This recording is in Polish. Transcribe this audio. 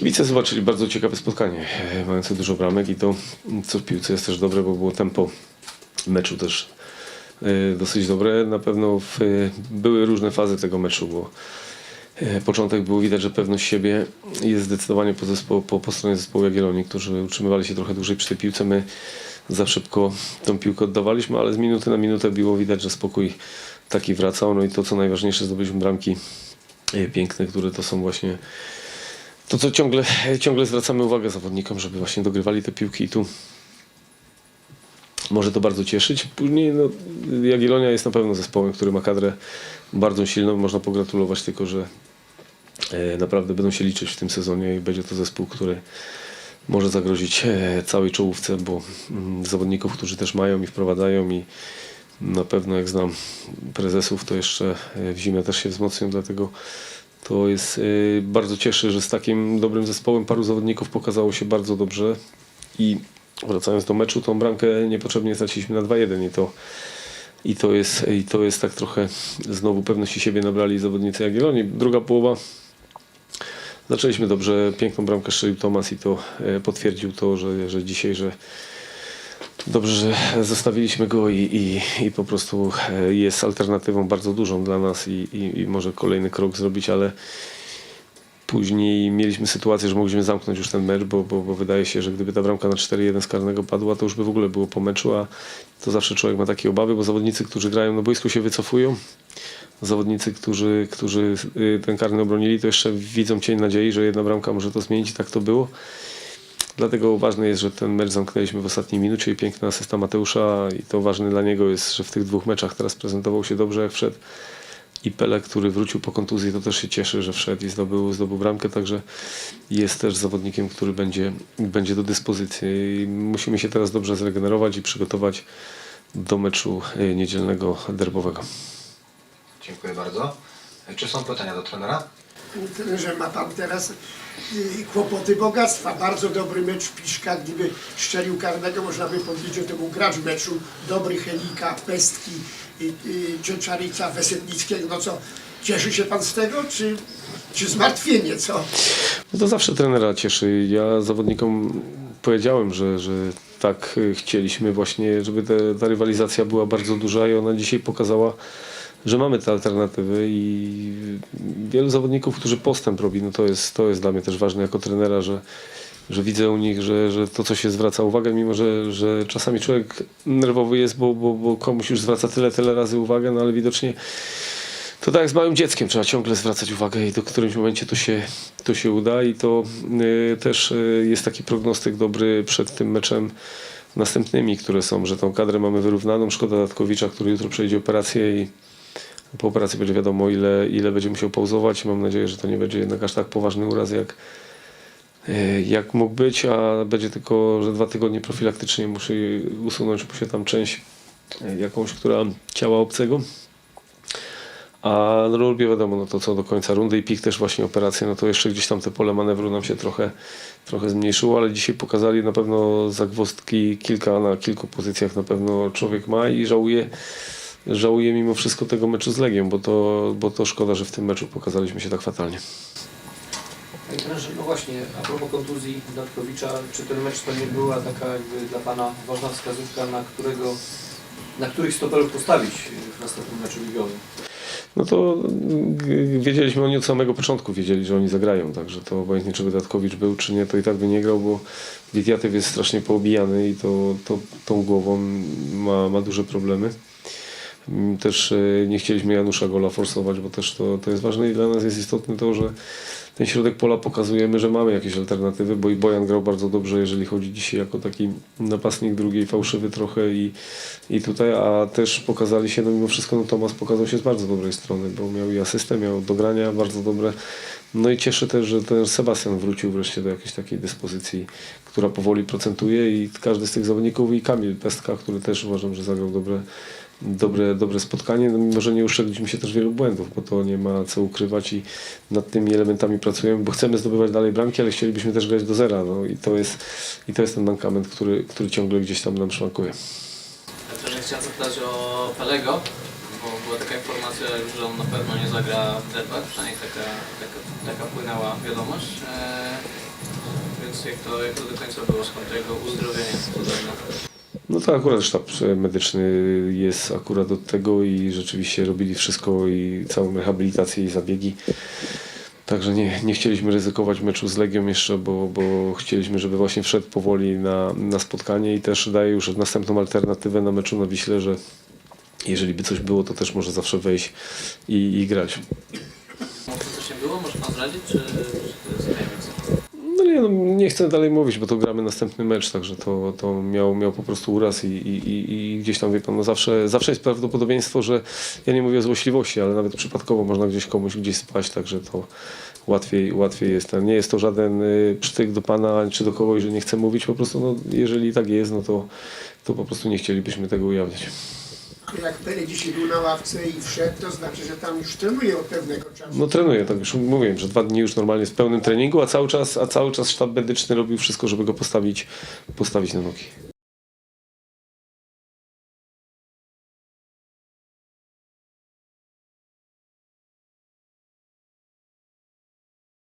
Kibice zobaczyli bardzo ciekawe spotkanie, e, mające dużo bramek i to, co w piłce jest też dobre, bo było tempo meczu też e, dosyć dobre. Na pewno w, e, były różne fazy tego meczu, bo początek było widać, że pewność siebie jest zdecydowanie po, po, po stronie zespołu Jagiellonii, którzy utrzymywali się trochę dłużej przy tej piłce. My za szybko tą piłkę oddawaliśmy, ale z minuty na minutę było widać, że spokój taki wracał. No i to, co najważniejsze, zdobyliśmy bramki piękne, które to są właśnie to, co ciągle, ciągle zwracamy uwagę zawodnikom, żeby właśnie dogrywali te piłki i tu może to bardzo cieszyć. Później no, Jagiellonia jest na pewno zespołem, który ma kadrę bardzo silną. Można pogratulować tylko, że e, naprawdę będą się liczyć w tym sezonie i będzie to zespół, który może zagrozić e, całej czołówce, bo mm, zawodników, którzy też mają i wprowadzają i na pewno jak znam prezesów, to jeszcze e, w zimę też się wzmocnią, dlatego to jest e, bardzo cieszy, że z takim dobrym zespołem paru zawodników pokazało się bardzo dobrze i wracając do meczu, tą bramkę niepotrzebnie straciliśmy na 2-1 i to i to jest, i to jest tak trochę znowu pewności siebie nabrali zawodnicy Jagiellonii. Druga połowa zaczęliśmy dobrze, piękną bramkę strzelił Tomas i to e, potwierdził to, że, że dzisiaj, że dobrze, że zostawiliśmy go i, i, i po prostu e, jest alternatywą bardzo dużą dla nas i, i, i może kolejny krok zrobić, ale Później mieliśmy sytuację, że mogliśmy zamknąć już ten mecz, bo, bo, bo wydaje się, że gdyby ta bramka na 4-1 z karnego padła, to już by w ogóle było po meczu, a to zawsze człowiek ma takie obawy, bo zawodnicy, którzy grają na boisku się wycofują. Zawodnicy, którzy, którzy y, ten karny obronili, to jeszcze widzą cień nadziei, że jedna bramka może to zmienić i tak to było. Dlatego ważne jest, że ten mecz zamknęliśmy w ostatniej minucie i piękna asysta Mateusza i to ważne dla niego jest, że w tych dwóch meczach teraz prezentował się dobrze jak wszedł. I Pele, który wrócił po kontuzji, to też się cieszy, że wszedł i zdobył, zdobył bramkę, także jest też zawodnikiem, który będzie, będzie do dyspozycji. Musimy się teraz dobrze zregenerować i przygotować do meczu e, niedzielnego derbowego. Dziękuję bardzo. Czy są pytania do trenera? Że ma pan teraz y, kłopoty bogactwa. Bardzo dobry mecz Piszka, gdyby szczelił karnego, można by powiedzieć, że to był gracz meczu. Dobry Helika, Pestki, y, y, Czeczarica, Wesetnickiego. No co, cieszy się pan z tego, czy, czy zmartwienie, co? No to zawsze trenera cieszy. Ja zawodnikom powiedziałem, że, że tak chcieliśmy właśnie, żeby ta rywalizacja była bardzo duża i ona dzisiaj pokazała, że mamy te alternatywy i wielu zawodników, którzy postęp robi, no to jest, to jest dla mnie też ważne jako trenera, że, że widzę u nich, że, że to, co się zwraca uwagę, mimo że, że czasami człowiek nerwowy jest, bo, bo, bo komuś już zwraca tyle, tyle razy uwagę, no ale widocznie to tak jak z małym dzieckiem, trzeba ciągle zwracać uwagę i do którymś momencie to się, to się uda i to y, też y, jest taki prognostyk dobry przed tym meczem następnymi, które są, że tą kadrę mamy wyrównaną. Szkoda Datkowicza, który jutro przejdzie operację i po operacji będzie wiadomo ile, ile będzie musiał pauzować. Mam nadzieję, że to nie będzie jednak aż tak poważny uraz jak, y, jak mógł być, a będzie tylko, że dwa tygodnie profilaktycznie musi usunąć się tam część y, jakąś, która ciała obcego. A no lubię wiadomo, no to co do końca rundy i pik też właśnie operacje, no to jeszcze gdzieś tam te pole manewru nam się trochę, trochę zmniejszyło, ale dzisiaj pokazali na pewno zagwozdki kilka na kilku pozycjach na pewno człowiek ma i żałuje, żałuje mimo wszystko tego meczu z Legią, bo to, bo to szkoda, że w tym meczu pokazaliśmy się tak fatalnie. Panie trenerze, no właśnie, a propos kontuzji Datkowicza, czy ten mecz to nie była taka jakby dla Pana ważna wskazówka, na którego, na których stoperów postawić w następnym meczu ligowym? No to wiedzieliśmy oni od samego początku, wiedzieli, że oni zagrają, także to obojętnie czy by Datkowicz był, czy nie, to i tak by nie grał, bo Witjatyw jest strasznie poobijany i to, to tą głową ma, ma duże problemy. Mm, Też e, nie chcieliśmy Janusza Gola forsować, bo też to, to jest ważne i dla nas jest istotne to, że ten środek pola pokazujemy, że mamy jakieś alternatywy, bo i Bojan grał bardzo dobrze, jeżeli chodzi dzisiaj jako taki napastnik drugiej, fałszywy trochę i, i tutaj, a też pokazali się, no mimo wszystko, no Tomas pokazał się z bardzo dobrej strony, bo miał i asystę, miał dogrania bardzo dobre. No i cieszę też, że ten Sebastian wrócił wreszcie do jakiejś takiej dyspozycji, która powoli procentuje i każdy z tych zawodników i Kamil Pestka, który też uważam, że zagrał dobre, dobre, dobre spotkanie, no mimo że nie uszczędziliśmy się też wielu błędów, bo to nie ma co ukrywać i nad tymi elementami pracujemy, bo chcemy zdobywać dalej bramki, ale chcielibyśmy też grać do zera no i to jest, i to jest ten mankament, który, który ciągle gdzieś tam nam szwankuje. Ja też chciałem zapytać o Pelego, bo była taka informacja, że on na pewno nie zagra w derbach, przynajmniej taka, taka, taka płynęła wiadomość. E, więc jak to, jak to do końca było, skąd tego uzdrowienia cudowne? No to akurat sztab e, medyczny jest akurat od tego i rzeczywiście robili wszystko i całą rehabilitację i zabiegi. Także nie, nie chcieliśmy ryzykować meczu z Legią jeszcze, bo, bo chcieliśmy, żeby właśnie wszedł powoli na, na spotkanie i też daje już następną alternatywę na meczu na Wiśle, że jeżeli by coś było, to też może zawsze wejść i, i grać. Może coś nie było? Może pan zdradzić, czy, czy to jest nie, no, nie chcę dalej mówić, bo to gramy następny mecz, także to, to miał, miał po prostu uraz i, i, i, gdzieś tam, wie pan, no zawsze, zawsze jest prawdopodobieństwo, że ja nie mówię o złośliwości, ale nawet przypadkowo można gdzieś komuś gdzieś spaść, także to łatwiej, łatwiej jest. Nie jest to żaden y, przytyk do pana czy do kogoś, że nie chcę mówić, po prostu no, jeżeli tak jest, no to, to po prostu nie chcielibyśmy tego ujawniać. Jak Pele dzisiaj był na ławce i wszedł, to znaczy, że tam już trenuje od pewnego czasu. No trenuję, tak już mówiłem, że dwa dni już normalnie w pełnym treningu, a cały czas, a cały czas sztab medyczny robił wszystko, żeby go postawić, postawić na nogi.